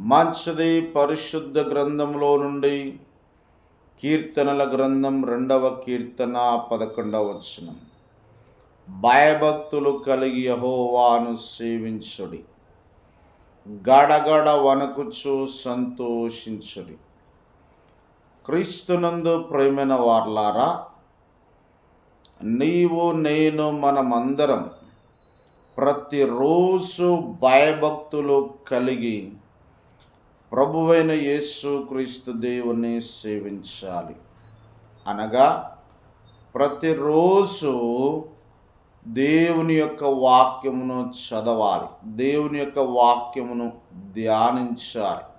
మంచిది పరిశుద్ధ గ్రంథంలో నుండి కీర్తనల గ్రంథం రెండవ కీర్తన పదకొండవ వచనం. భయభక్తులు కలిగి యహోవాను సేవించుడి. గడగడ వణకుచు సంతోషించుడి. క్రీస్తునందు ప్రేమైన వార్లారా నీవు నేను మనమందరం ప్రతిరోజు భయభక్తులు కలిగి ప్రభువైన యేసు క్రీస్తు దేవుని సేవించాలి. అనగా ప్రతిరోజు దేవుని యొక్క వాక్యమును చదవాలి. దేవుని యొక్క వాక్యమును ధ్యానించాలి.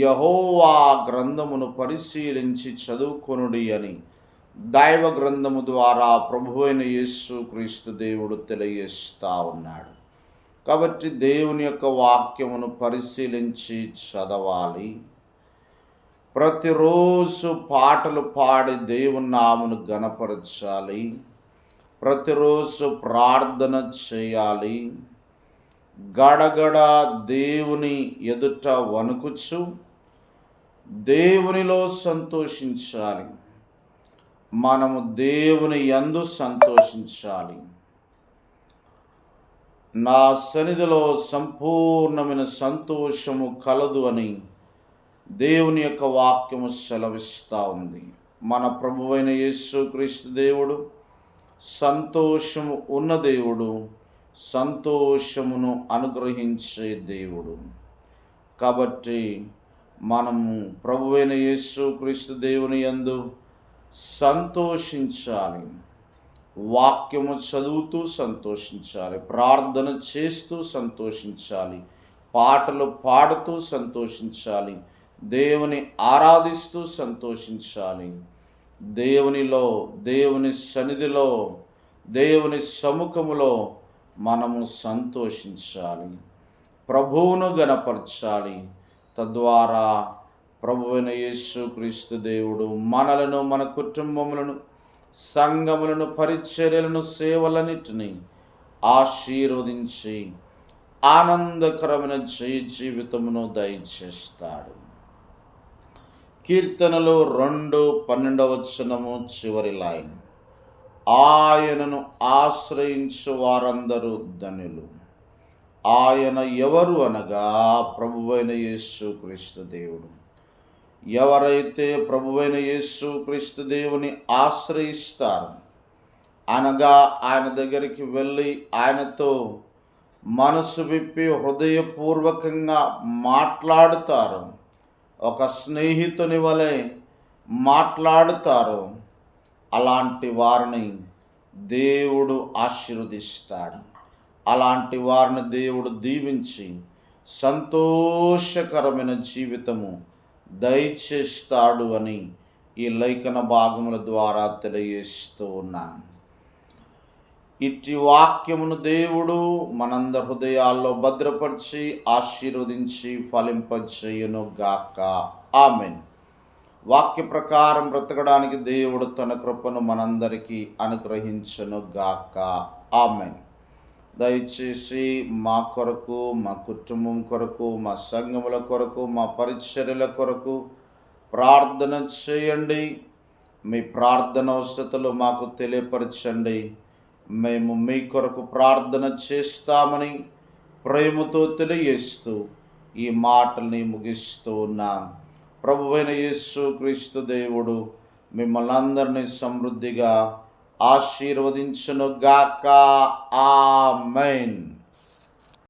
యహోవా గ్రంథమును పరిశీలించి చదువుకొనుడి అని దైవ గ్రంథము ద్వారా ప్రభువైన యేసు క్రీస్తు దేవుడు తెలియజేస్తా ఉన్నాడు. కాబట్టి దేవుని యొక్క వాక్యమును పరిశీలించి చదవాలి. ప్రతిరోజు పాటలు పాడి దేవుని నామును గణపరచాలి. ప్రతిరోజు ప్రార్థన చేయాలి. గడగడ దేవుని ఎదుట వణుకుచు దేవునిలో సంతోషించాలి. మనము దేవుని యందు సంతోషించాలి. నా సన్నిధిలో సంపూర్ణమైన సంతోషము కలదు అని దేవుని యొక్క వాక్యము సెలవిస్తూ ఉంది. మన ప్రభువైన యేసుక్రీస్తు దేవుడు సంతోషము ఉన్న దేవుడు సంతోషమును అనుగ్రహించే దేవుడు. కాబట్టి మనము ప్రభువైన యేసుక్రీస్తు దేవుని యందు సంతోషించాలి. వాక్యము చదువుతూ సంతోషించాలి. ప్రార్థన చేస్తూ సంతోషించాలి. పాటలు పాడుతూ సంతోషించాలి. దేవుని ఆరాధిస్తూ సంతోషించాలి. దేవునిలో దేవుని సన్నిధిలో దేవుని సముఖములో మనము సంతోషించాలి. ప్రభువును గనపరచాలి తద్వారా ప్రభువైన యేసు క్రీస్తు దేవుడు మనలను మన కుటుంబములను సంగములను పరిచర్యలను సేవలన్నిటినీ ఆశీర్వదించి ఆనందకరమైన జయ జీవితమును దయచేస్తాడు. కీర్తనలు రెండు పన్నెండవ వచనము చివరి లైన్. ఆయనను ఆశ్రయించు వారందరూ ధనులు. ఆయన ఎవరు అనగా ప్రభువైన యేసు క్రీస్తు దేవుడు. ఎవరైతే ప్రభువైన యేసు క్రీస్తు దేవుని ఆశ్రయిస్తారు అనగా ఆయన దగ్గరికి వెళ్ళి ఆయనతో మనసు విప్పి హృదయపూర్వకంగా మాట్లాడుతారు. ఒక స్నేహితుని వలె మాట్లాడుతారు. అలాంటి వారిని దేవుడు ఆశీర్వదిస్తాడు. అలాంటి వారిని దేవుడు దీవించి సంతోషకరమైన జీవితము దయచేస్తాడు అని ఈ లేఖన భాగముల ద్వారా తెలియజేస్తూ ఉన్నాను. ఇట్టి వాక్యమును దేవుడు మనందరి హృదయాల్లో భద్రపరిచి ఆశీర్వదించి ఫలింపచేయును గాక ఆమెన్. వాక్య ప్రకారం బ్రతకడానికి దేవుడు తన కృపను మనందరికీ అనుగ్రహించను గాక ఆమెన్. దయచేసి మా కొరకు మా కుటుంబం కొరకు మా సంఘముల కొరకు మా పరిచర్యల కొరకు ప్రార్థన చేయండి. మీ ప్రార్థన అవసరతలు మాకు తెలియపరచండి. మేము మీ కొరకు ప్రార్థన చేస్తామని ప్రేమతో తెలియజేస్తూ ఈ మాటల్ని ముగిస్తూ ఉన్నాం. ప్రభువైన యేసు క్రీస్తు దేవుడు మిమ్మల్ని అందరినీ సమృద్ధిగా ఆశీర్వదించును గాక ఆమెన్.